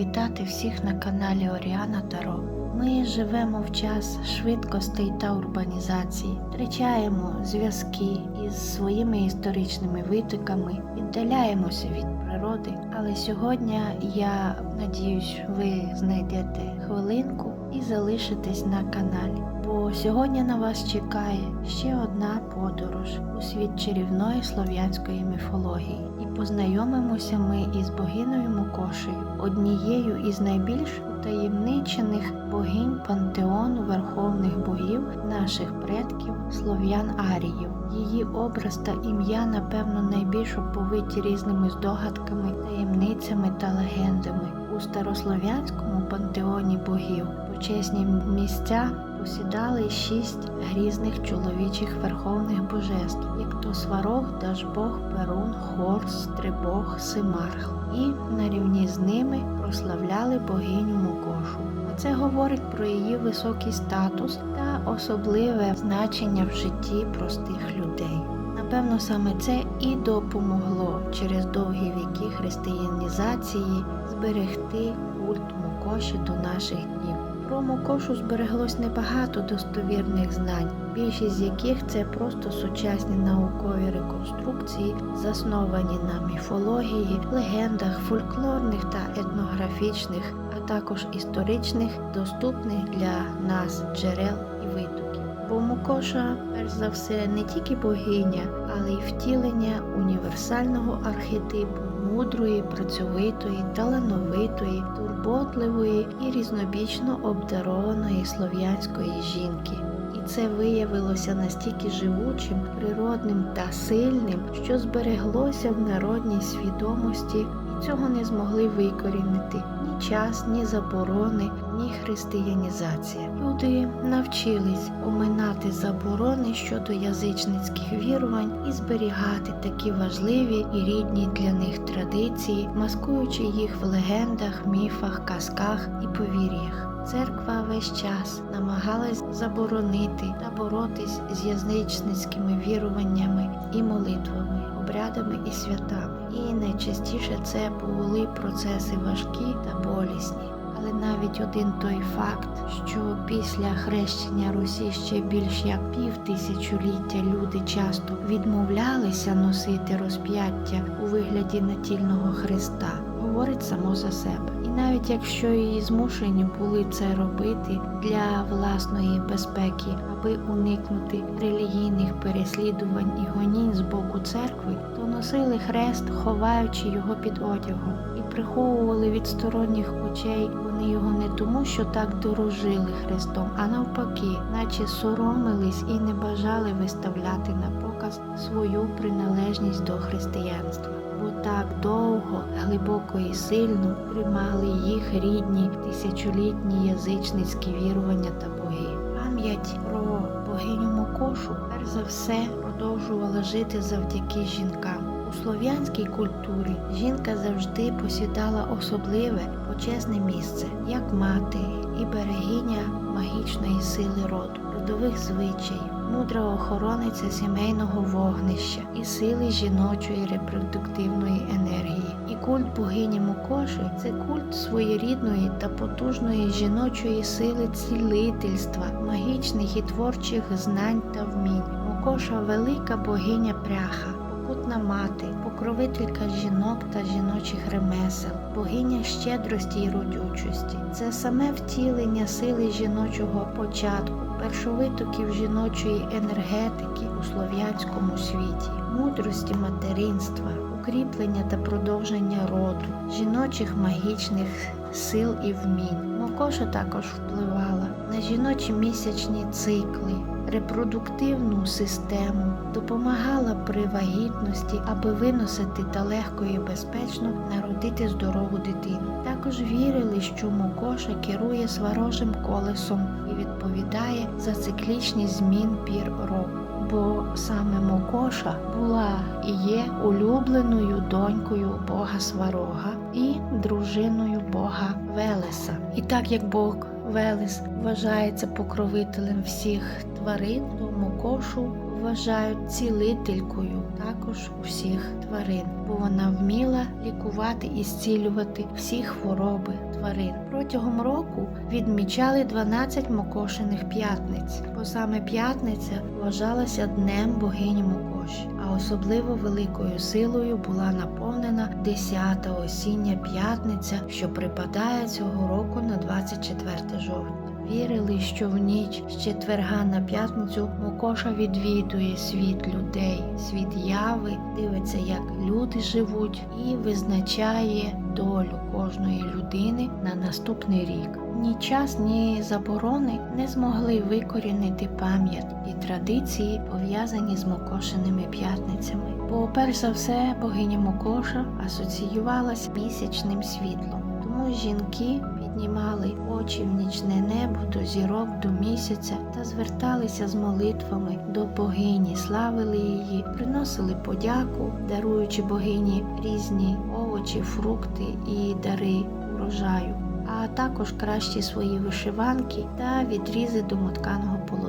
вітати всіх на каналі Оріана Таро. Ми живемо в час швидкостей та урбанізації, втрачаємо зв'язки із своїми історичними витоками, віддаляємося від природи. Але сьогодні я надіюсь, ви знайдете хвилинку і залишитесь на каналі. Бо сьогодні на вас чекає ще одна подорож у світ чарівної слов'янської міфології. Познайомимося ми із богиною Мукошею, однією із найбільш утаємничених богинь пантеону верховних богів наших предків слов'ян Аріїв. Її образ та ім'я, напевно, найбільш оповиті різними здогадками, таємницями та легендами. У старослов'янському пантеоні богів почесні місця посідали шість грізних чоловічих верховних божеств, як то Сварог, Дажбог, Перун, Хорс, Стрибог, Симарх. І на рівні з ними прославляли богиню Мукошу. А це говорить про її високий статус та особливе значення в житті простих людей. Напевно, саме це і допомогло через довгі віки християнізації зберегти культ Мукоші до наших днів. Про Мокошу збереглось небагато достовірних знань, більшість з яких це просто сучасні наукові реконструкції, засновані на міфології, легендах, фольклорних та етнографічних, а також історичних, доступних для нас джерел і витоків. Бо Мокоша, перш за все, не тільки богиня, але й втілення універсального архетипу мудрої, працьовитої, талановитої, турботливої і різнобічно обдарованої слов'янської жінки. І це виявилося настільки живучим, природним та сильним, що збереглося в народній свідомості, і цього не змогли викорінити час, ні заборони, ні християнізація. Люди навчились оминати заборони щодо язичницьких вірувань і зберігати такі важливі і рідні для них традиції, маскуючи їх в легендах, міфах, казках і повір'ях. Церква весь час намагалась заборонити та боротись з язичницькими віруваннями і молитвами, обрядами і святами. І найчастіше це були процеси важкі та болісні. Але навіть один той факт, що після хрещення Русі ще більш як пів тисячоліття люди часто відмовлялися носити розп'яття у вигляді натільного Христа, говорить само за себе. І навіть якщо її змушені були це робити для власної безпеки, аби уникнути релігійних переслідувань і гонінь з боку церкви, то носили хрест, ховаючи його під одягом, і приховували від сторонніх очей вони його не тому, що так дорожили Христом, а навпаки, наче соромились і не бажали виставляти на показ свою приналежність до християнства. Так довго, глибоко і сильно тримали їх рідні тисячолітні язичницькі вірування та боги. Пам'ять про богиню Мокошу перш за все продовжувала жити завдяки жінкам. У слов'янській культурі жінка завжди посідала особливе почесне місце, як мати і берегиня магічної сили роду, родових звичаїв, мудра охорониця сімейного вогнища і сили жіночої репродуктивної енергії. І культ богині Мукоші це культ своєрідної та потужної жіночої сили цілительства, магічних і творчих знань та вмінь. Мукоша велика богиня пряха. Покутна мати, покровителька жінок та жіночих ремесел, богиня щедрості й родючості. Це саме втілення сили жіночого початку, першовитоків жіночої енергетики у слов'янському світі, мудрості материнства, укріплення та продовження роду, жіночих магічних сил і вмінь. Мокоша також впливала на жіночі місячні цикли репродуктивну систему, допомагала при вагітності, аби виносити та легко і безпечно народити здорову дитину. Також вірили, що Мокоша керує сварожим колесом і відповідає за циклічність змін пір року. Бо саме Мокоша була і є улюбленою донькою Бога Сварога і дружиною Бога Велеса. І так як Бог Велес вважається покровителем всіх тварин, то Мокошу вважають цілителькою також усіх тварин, бо вона вміла лікувати і зцілювати всі хвороби тварин. Протягом року відмічали 12 мокошених п'ятниць, бо саме п'ятниця вважалася днем богині Мокоші, а особливо великою силою була наповнена 10-та осіння п'ятниця, що припадає цього року на 24 жовтня. Вірили, що в ніч з четверга на п'ятницю Мокоша відвідує світ людей, світ яви, дивиться, як люди живуть, і визначає долю кожної людини на наступний рік. Ні час, ні заборони не змогли викорінити пам'ять і традиції, пов'язані з Мокошеними п'ятницями. Бо, перш за все, богиня Мокоша асоціювалась з місячним світлом. Тому жінки піднімали очі в нічне небо до зірок, до місяця та зверталися з молитвами до богині, славили її, приносили подяку, даруючи богині різні овочі, фрукти і дари урожаю, а також кращі свої вишиванки та відрізи домотканого полотна.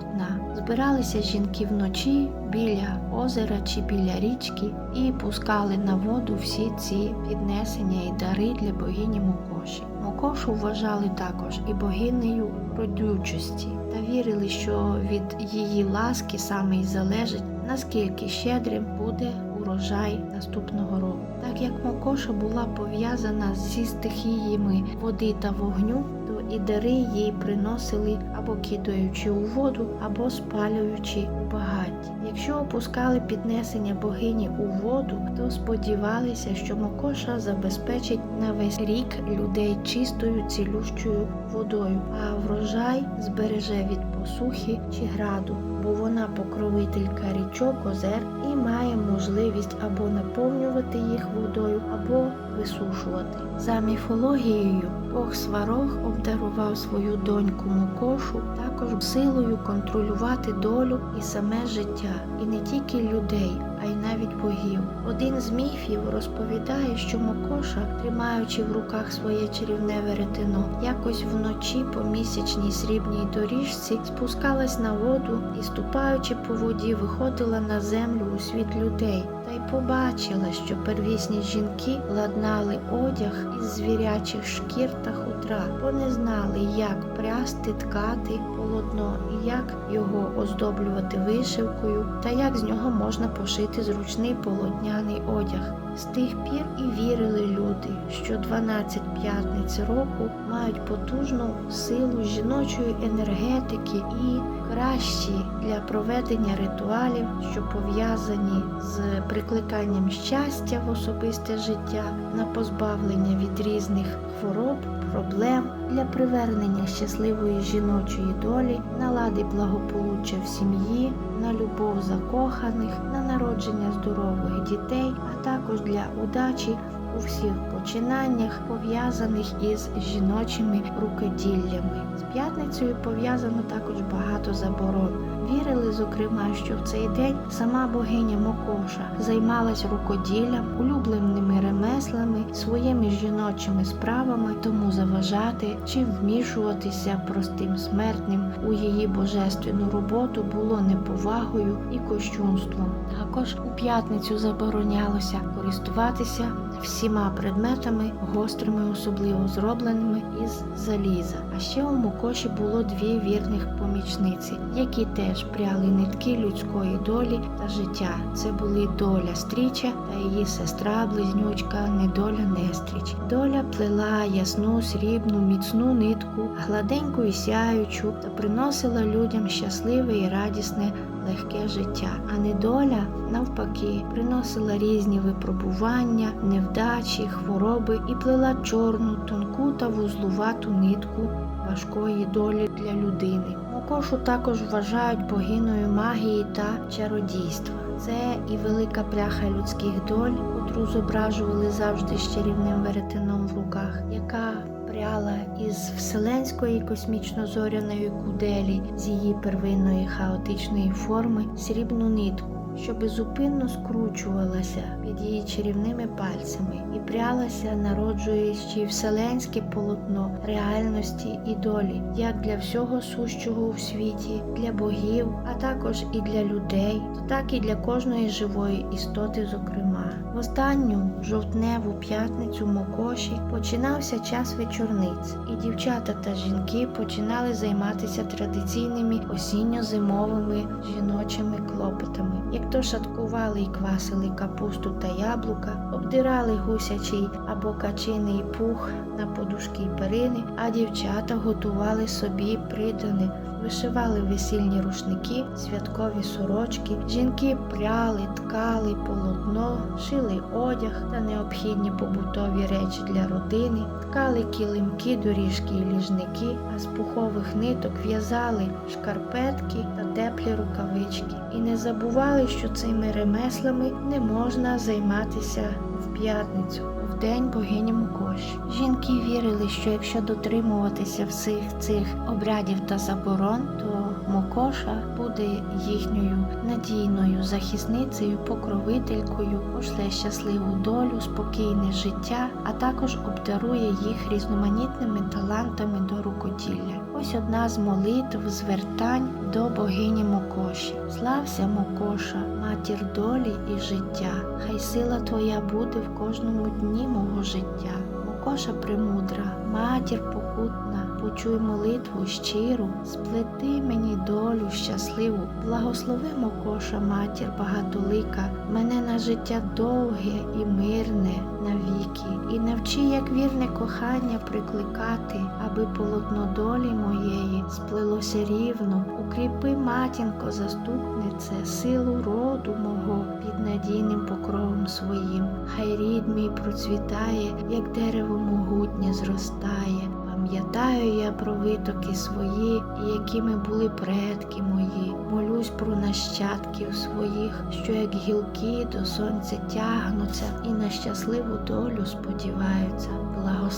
Збиралися жінки вночі біля озера чи біля річки і пускали на воду всі ці піднесення і дари для богині Мокоші. Мокошу вважали також і богинею родючості та вірили, що від її ласки саме й залежить, наскільки щедрим буде урожай наступного року. Так як Мокоша була пов'язана зі стихіями води та вогню, і дари їй приносили або кидаючи у воду, або спалюючи у багатті. Якщо опускали піднесення богині у воду, то сподівалися, що Мокоша забезпечить на весь рік людей чистою цілющою водою, а врожай збереже від посухи чи граду, бо вона покровителька річок, озер і має можливість або наповнювати їх водою, або висушувати. За міфологією, Бог Сварог обдарував свою доньку Мокошу також силою контролювати долю і саме життя, і не тільки людей, а й навіть богів. Один з міфів розповідає, що Мокоша, тримаючи в руках своє чарівне веретено, якось вночі по місячній срібній доріжці спускалась на воду і, ступаючи по воді, виходила на землю у світ людей. Та й побачила, що первісні жінки ладнали одяг із звірячих шкір та хутра, бо не знали, як прясти, ткати полотно як його оздоблювати вишивкою, та як з нього можна пошити зручний полотняний одяг. З тих пір і вірили люди, що 12 п'ятниць року мають потужну силу жіночої енергетики і кращі для проведення ритуалів, що пов'язані з прикликанням щастя в особисте життя, на позбавлення від різних хвороб, проблем для привернення щасливої жіночої долі, налади благополуччя в сім'ї, на любов закоханих, на народження здорових дітей, а також для удачі у всіх починаннях, пов'язаних із жіночими рукоділлями. З п'ятницею пов'язано також багато заборон. Вірили, зокрема, що в цей день сама богиня Мокоша займалась рукоділлям, улюбленими ремеслами, своїми жіночими справами, тому заважати чи вмішуватися простим смертним у її божественну роботу було неповагою і кощунством. Також у п'ятницю заборонялося користуватися всіма предметами, гострими, особливо зробленими із заліза. А ще у Мокоші було дві вірних помічниці, які теж пряли нитки людської долі та життя. Це були доля стріча та її сестра, близнючка, недоля Нестріч. Доля плела ясну, срібну, міцну нитку, гладеньку і сяючу, та приносила людям щасливе і радісне легке життя, а недоля, навпаки, приносила різні випробування, невдачі, хвороби і плела чорну, тонку та вузлувату нитку важкої долі для людини. Мокошу також вважають богиною магії та чародійства. Це і велика пряха людських доль, котру зображували завжди з чарівним веретеном в руках, яка пряла із вселенської космічно-зоряної куделі з її первинної хаотичної форми срібну нитку, що безупинно скручувалася під її чарівними пальцями і прялася, народжуючи вселенське полотно реальності і долі, як для всього сущого у світі, для богів, а також і для людей, так і для кожної живої істоти, зокрема. В останню жовтневу п'ятницю Мокоші починався час вечорниць, і дівчата та жінки починали займатися традиційними осінньо-зимовими жіночими клопотами, як то шаткували і квасили капусту та яблука, обдирали гусячий або качиний пух на подушки й перини, а дівчата готували собі придане. Вишивали весільні рушники, святкові сорочки, жінки пряли, ткали полотно, шили одяг та необхідні побутові речі для родини, ткали килимки, доріжки і ліжники, а з пухових ниток в'язали шкарпетки теплі рукавички. І не забували, що цими ремеслами не можна займатися в п'ятницю. День богині Мукоші. Жінки вірили, що якщо дотримуватися всіх цих обрядів та заборон, то Мокоша буде їхньою надійною захисницею, покровителькою, пошле щасливу долю, спокійне життя, а також обдарує їх різноманітними талантами до рукоділля. Ось одна з молитв звертань до богині Мокоші. Слався Мокоша, матір долі і життя. Хай сила твоя буде в кожному дні мого життя. Мокоша премудра, матір покутна, почуй молитву щиру, сплети мені долю щасливу, благослови Мокоша, матір багатолика, мене на життя довге і мирне навіки, і навчи, як вірне кохання прикликати, аби полотно долі моєї сплелося рівно, укріпи, матінко, заступнице, силу роду мого під надійним покровом своїм. Хай рід мій процвітає, як дерево могутнє зростає. Пам'ятаю я про витоки свої, якими були предки мої. Молюсь про нащадків своїх, що як гілки до сонця тягнуться і на щасливу долю сподіваються.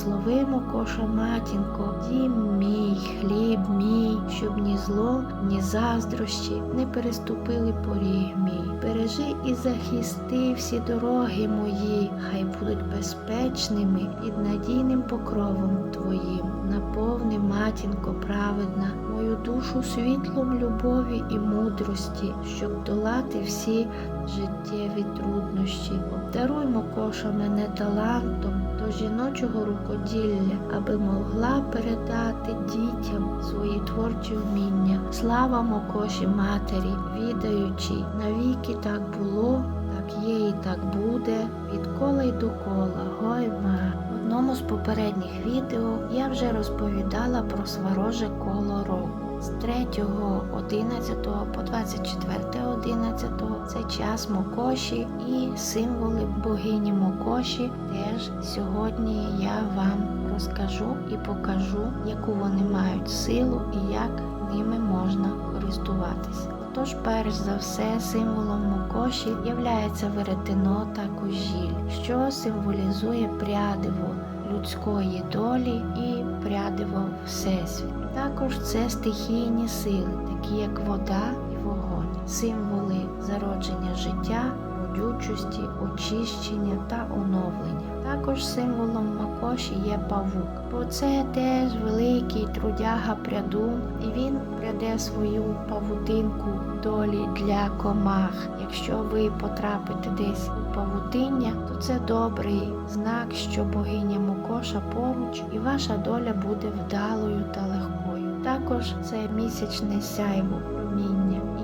Благослови Мокоша, матінко, дім мій, хліб мій, щоб ні зло, ні заздрощі не переступили поріг мій. Бережи і захисти всі дороги мої, хай будуть безпечними під надійним покровом Твоїм. Наповни, матінко праведна, мою душу світлом любові і мудрості, щоб долати всі життєві труднощі. Обдаруй Мокоша мене талантом до жіночого рукоділля, аби могла передати дітям свої творчі вміння. Слава Мокоші матері, відаючи, навіки так було, так є і так буде, від кола й до кола, гойма. В одному з попередніх відео я вже розповідала про свароже коло року. З 3.11 по 24.11 це час Мокоші і символи богині Мокоші теж сьогодні я вам розкажу і покажу, яку вони мають силу і як ними можна користуватися. Тож, перш за все, символом Мокоші являється веретено та кужіль, що символізує прядиво людської долі і прядиво Всесвіт. Також це стихійні сили, такі як вода і вогонь, символи зародження життя, родючості, очищення та оновлення. Також символом Макоші є павук, бо це теж великий трудяга прядун, і він пряде свою павутинку долі для комах. Якщо ви потрапите десь у павутиння, то це добрий знак, що богиня Мокоша поруч, і ваша доля буде вдалою та легкою. Також це місячне сяйво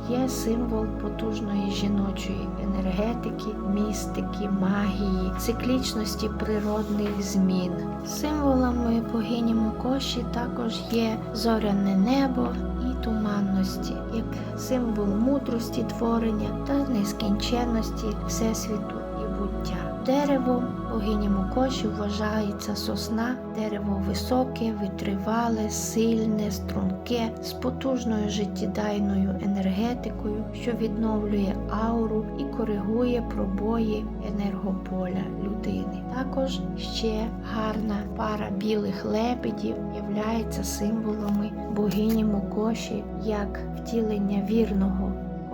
є символ потужної жіночої енергетики, містики, магії, циклічності природних змін. Символами богині Мокоші також є зоряне небо і туманності, як символ мудрості творення та нескінченності всесвіту. Деревом богині Мокоші вважається сосна, дерево високе, витривале, сильне, струнке, з потужною життєдайною енергетикою, що відновлює ауру і коригує пробої енергополя людини. Також ще гарна пара білих лебедів являється символами богині Мокоші як втілення вірного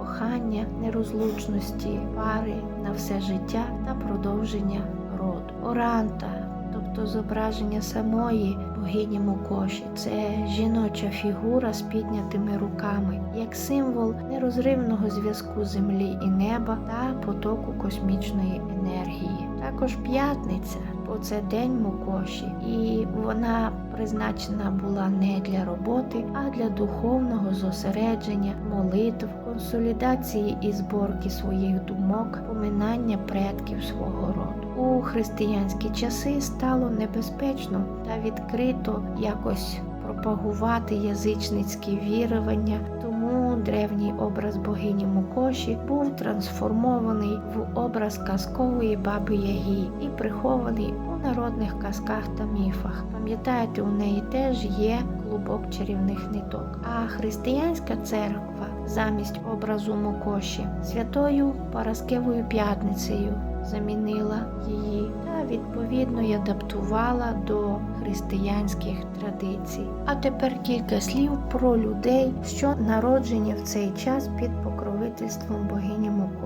кохання, нерозлучності, пари на все життя та продовження роду. Оранта, тобто зображення самої богині Мокоші, це жіноча фігура з піднятими руками, як символ нерозривного зв'язку землі і неба та потоку космічної енергії. Також п'ятниця, бо це день Мокоші, і вона призначена була не для роботи, а для духовного зосередження, молитв, консолідації і зборки своїх думок, поминання предків свого роду. У християнські часи стало небезпечно та відкрито якось пропагувати язичницькі вірування, тому древній образ богині Мукоші був трансформований в образ казкової баби Ягі і прихований у народних казках та міфах. Пам'ятаєте, у неї теж є клубок чарівних ниток. А християнська церква замість образу Мокоші святою Параскевою п'ятницею замінила її та відповідно й адаптувала до християнських традицій. А тепер кілька слів про людей, що народжені в цей час під покровительством богині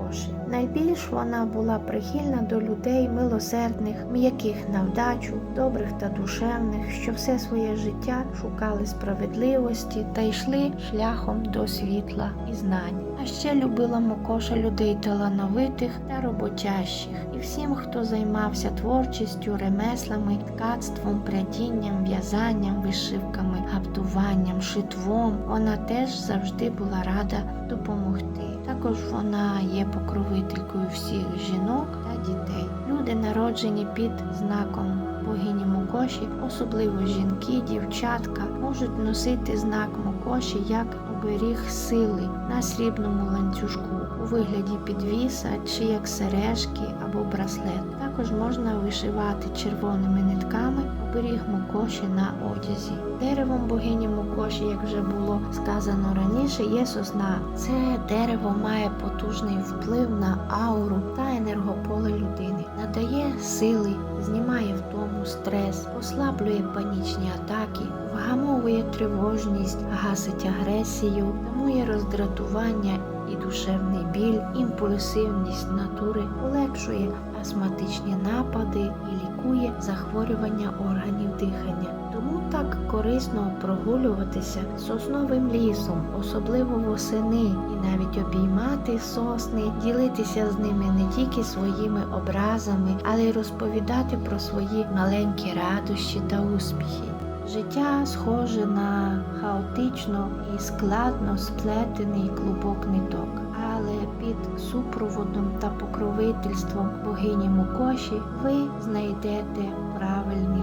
Мокоші. Найбільш вона була прихильна до людей милосердних, м'яких на вдачу, добрих та душевних, що все своє життя шукали справедливості та йшли шляхом до світла і знань. А ще любила Мокоша людей талановитих та роботящих, і всім, хто займався творчістю, ремеслами, ткацтвом, прядінням, в'язанням, вишивками, гаптуванням, шитвом, вона теж завжди була рада допомогти. Також вона є покровителькою всіх жінок та дітей. Люди, народжені під знаком богині Мокоші, особливо жінки, дівчатка, можуть носити знак Мокоші як оберіг сили на срібному ланцюжку у вигляді підвіса чи як сережки або браслет. Також можна вишивати червоними нитками оберіг Мокоші на одязі. Деревом богині Мокоші, як вже було сказано раніше, є сосна. Це дерево має потужний вплив на ауру та енергополе людини, надає сили, знімає втому стрес, послаблює панічні атаки, вгамовує тривожність, гасить агресію, тамує роздратування і душевний біль, імпульсивність натури, полегшує астматичні напади і лікує захворювання органів дихання. Тому так корисно прогулюватися сосновим лісом, особливо восени, і навіть обіймати сосни, ділитися з ними не тільки своїми образами, але й розповідати про свої маленькі радощі та успіхи. Життя схоже на хаотично і складно сплетений клубок ниток, але під супроводом та покровительством богині Мукоші ви знайдете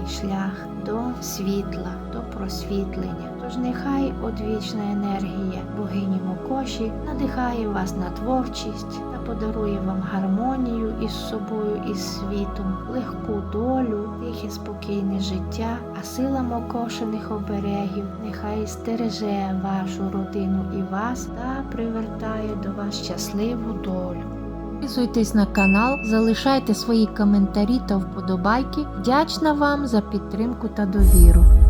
шлях до світла, до просвітлення. Тож нехай одвічна енергія богині Мукоші надихає вас на творчість та подарує вам гармонію із собою і світом, легку долю, тихе спокійне життя, а сила мокошених оберегів нехай стереже вашу родину і вас та привертає до вас щасливу долю. Підписуйтесь на канал, залишайте свої коментарі та вподобайки. Вдячна вам за підтримку та довіру.